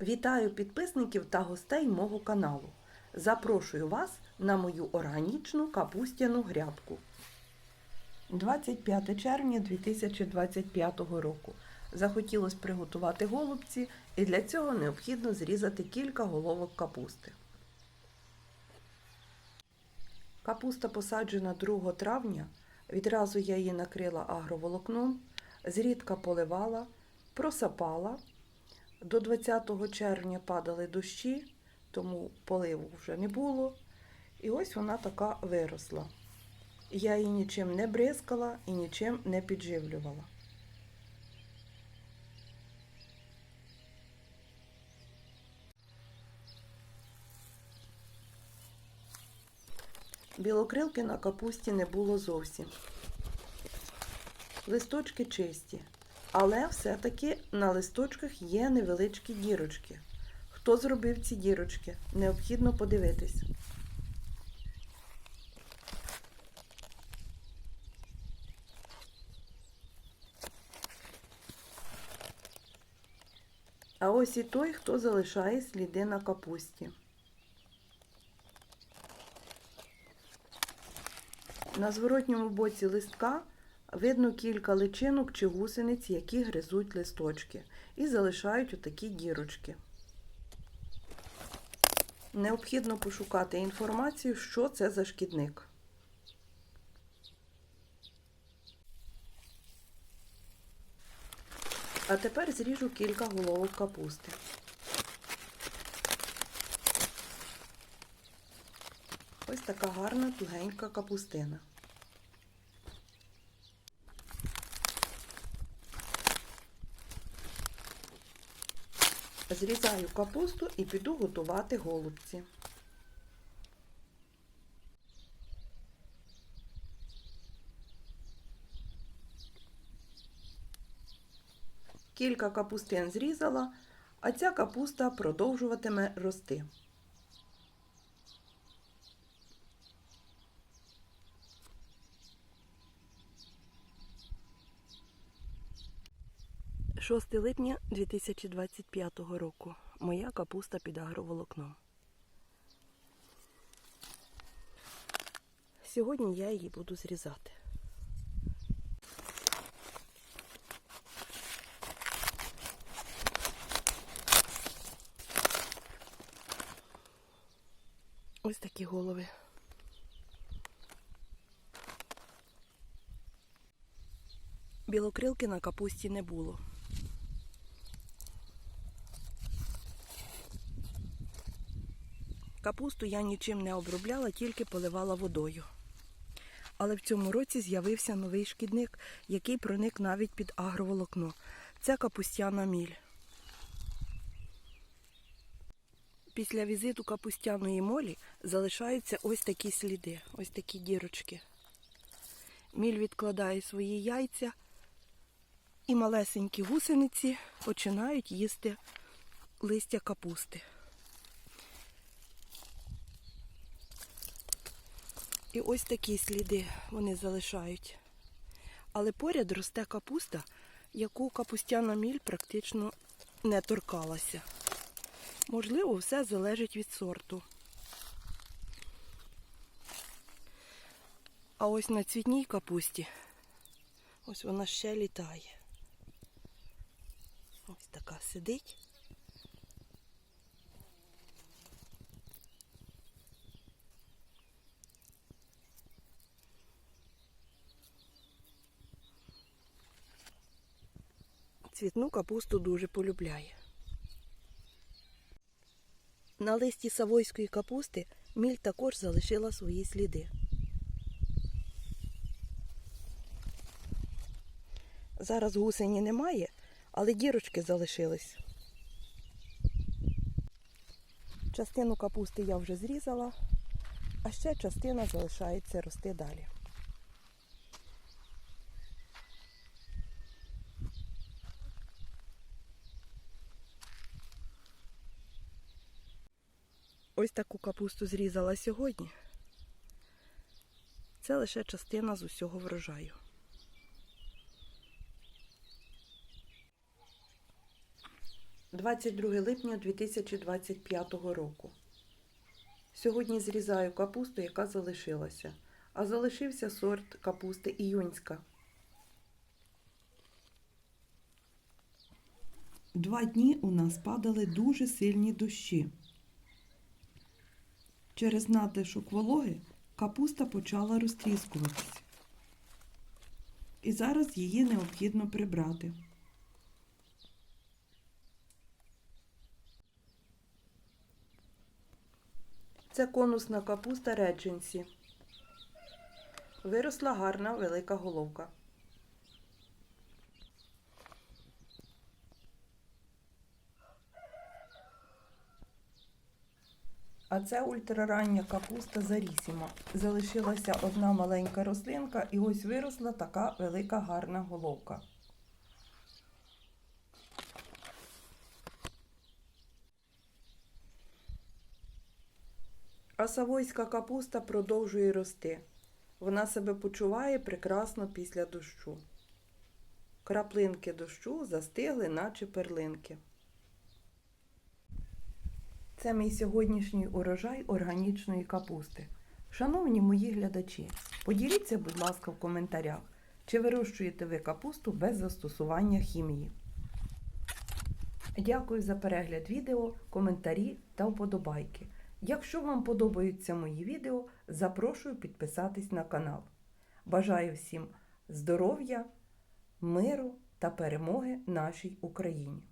Вітаю підписників та гостей мого каналу. Запрошую вас на мою органічну капустяну грядку. 25 червня 2025 року. Захотілося приготувати голубці, і для цього необхідно зрізати кілька головок капусти. Капуста посаджена 2 травня. Відразу я її накрила агроволокном, зрідка поливала, просапала. До 20 червня падали дощі, тому поливу вже не було. І ось вона така виросла. Я її нічим не бризкала і нічим не підживлювала. Білокрилки на капусті не було зовсім. Листочки чисті, але все-таки на листочках є невеличкі дірочки. Хто зробив ці дірочки? Необхідно подивитись. А ось і той, хто залишає сліди на капусті. На зворотньому боці листка видно кілька личинок чи гусениць, які гризуть листочки і залишають отакі дірочки. Необхідно пошукати інформацію, що це за шкідник. А тепер зріжу кілька головок капусти. Ось така гарна тугенька капустина. Зрізаю капусту і піду готувати голубці. Кілька капустин зрізала, а ця капуста продовжуватиме рости. Шосте липня 2025 року. Моя капуста під агроволокном. Сьогодні я її буду зрізати. Ось такі голови. Білокрилки на капусті не було. Капусту я нічим не обробляла, тільки поливала водою. Але в цьому році з'явився новий шкідник, який проник навіть під агроволокно. Це капустяна міль. Після візиту капустяної молі залишаються ось такі сліди, ось такі дірочки. Міль відкладає свої яйця, і малесенькі гусениці починають їсти листя капусти. І ось такі сліди вони залишають. Але поряд росте капуста, яку капустяна міль практично не торкалася. Можливо, все залежить від сорту. А ось на цвітній капусті, ось вона ще літає. Ось така сидить. Цвітну капусту дуже полюбляє. На листі савойської капусти міль також залишила свої сліди. Зараз гусені немає, але дірочки залишились. Частину капусти я вже зрізала, а ще частина залишається рости далі. Ось таку капусту зрізала сьогодні. Це лише частина з усього врожаю. 22 липня 2025 року. Сьогодні зрізаю капусту, яка залишилася, а залишився сорт капусти іюнська. Два дні у нас падали дуже сильні дощі. Через надлишок вологи капуста почала розтріскуватися. І зараз її необхідно прибрати. Це конусна капуста редженсі. Виросла гарна велика головка. А це ультрарання капуста Зарісіма. Залишилася одна маленька рослинка, і ось виросла така велика гарна головка. А савойська капуста продовжує рости. Вона себе почуває прекрасно після дощу. Краплинки дощу застигли, наче перлинки. Це мій сьогоднішній урожай органічної капусти. Шановні мої глядачі, поділіться, будь ласка, в коментарях, чи вирощуєте ви капусту без застосування хімії. Дякую за перегляд відео, коментарі та вподобайки. Якщо вам подобаються мої відео, запрошую підписатись на канал. Бажаю всім здоров'я, миру та перемоги нашій Україні!